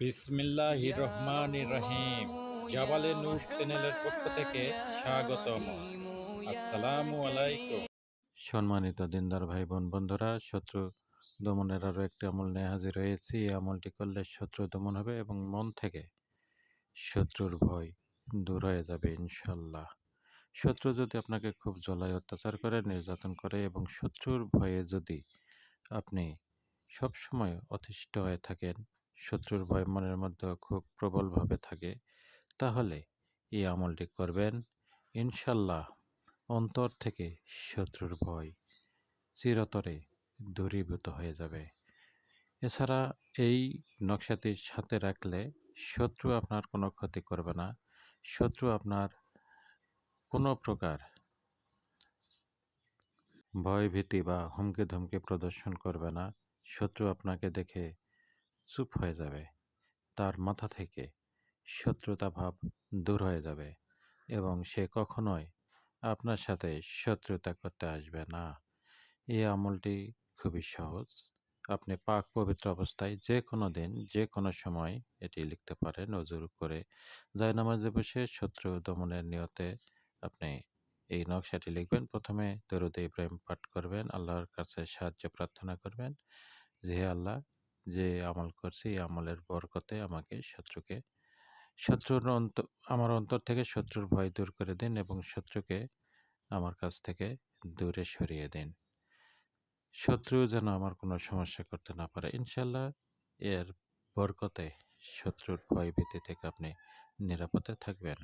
বিসমিল্লাহ রহমান রহিম। জাবালে নূর চ্যানেলের পক্ষ থেকে স্বাগতম। আসসালামু আলাইকুম। সম্মানিত দিনদার ভাই বোন বন্ধুরা শত্রু দমনের আরও একটি আমল নিয়ে হাজির হয়েছি। এই আমলটি করলে শত্রু দমন হবে এবং মন থেকে শত্রুর ভয় দূর হয়ে যাবে ইনশাল্লাহ শত্রু যদি আপনাকে খুব জলায় অত্যাচার করে নির্যাতন করে এবং শত্রুর ভয়ে যদি আপনি সবসময় অতিষ্ঠ হয়ে থাকেন শত্রুর ভয় মনের মধ্যে খুব প্রবলভাবে থাকে। তাহলে এই আমলটি করবেন ইনশাল্লাহ অন্তর থেকে শত্রুর ভয় চিরতরে দূরীভূত হয়ে যাবে। এছাড়া এই নকশাটির সাথে রাখলে শত্রু আপনার কোনো ক্ষতি করবে না। শত্রু আপনার কোনো প্রকার ভয়ভীতি বা হুমকি ধমকি প্রদর্শন করবে না। শত্রু আপনাকে দেখে চুপ হয়ে যাবে। তার মাথা থেকে শত্রুতা ভাব দূর হয়ে যাবে এবং সে কখনোই আপনার সাথে শত্রুতা করতে আসবে না। এই আমলটি খুবই সহজ। আপনি পাক পবিত্র অবস্থায় যে কোনো দিন যে কোনো সময় এটি লিখতে পারেন নজর করে যায় নামাজে বসে শত্রু দমনের নিয়তে আপনি এই নকশাটি লিখবেন। প্রথমে দরুদ ইব্রাহিম পাঠ করবেন, আল্লাহর কাছে সাহায্য প্রার্থনা করবেন। যে আল্লাহ যে আমল করছি, এই আমলের বরকতে আমাকে শত্রুকে, শত্রুর অন্ত, আমার অন্তর থেকে শত্রুর ভয় দূর করে দিন এবং শত্রুকে আমার কাছ থেকে দূরে সরিয়ে দিন। শত্রু যেন আমার কোনো সমস্যা করতে না পারে। ইনশাল্লাহ এর বরকতে শত্রুর ভয় ভীতি থেকে আপনি নিরাপদে থাকবেন।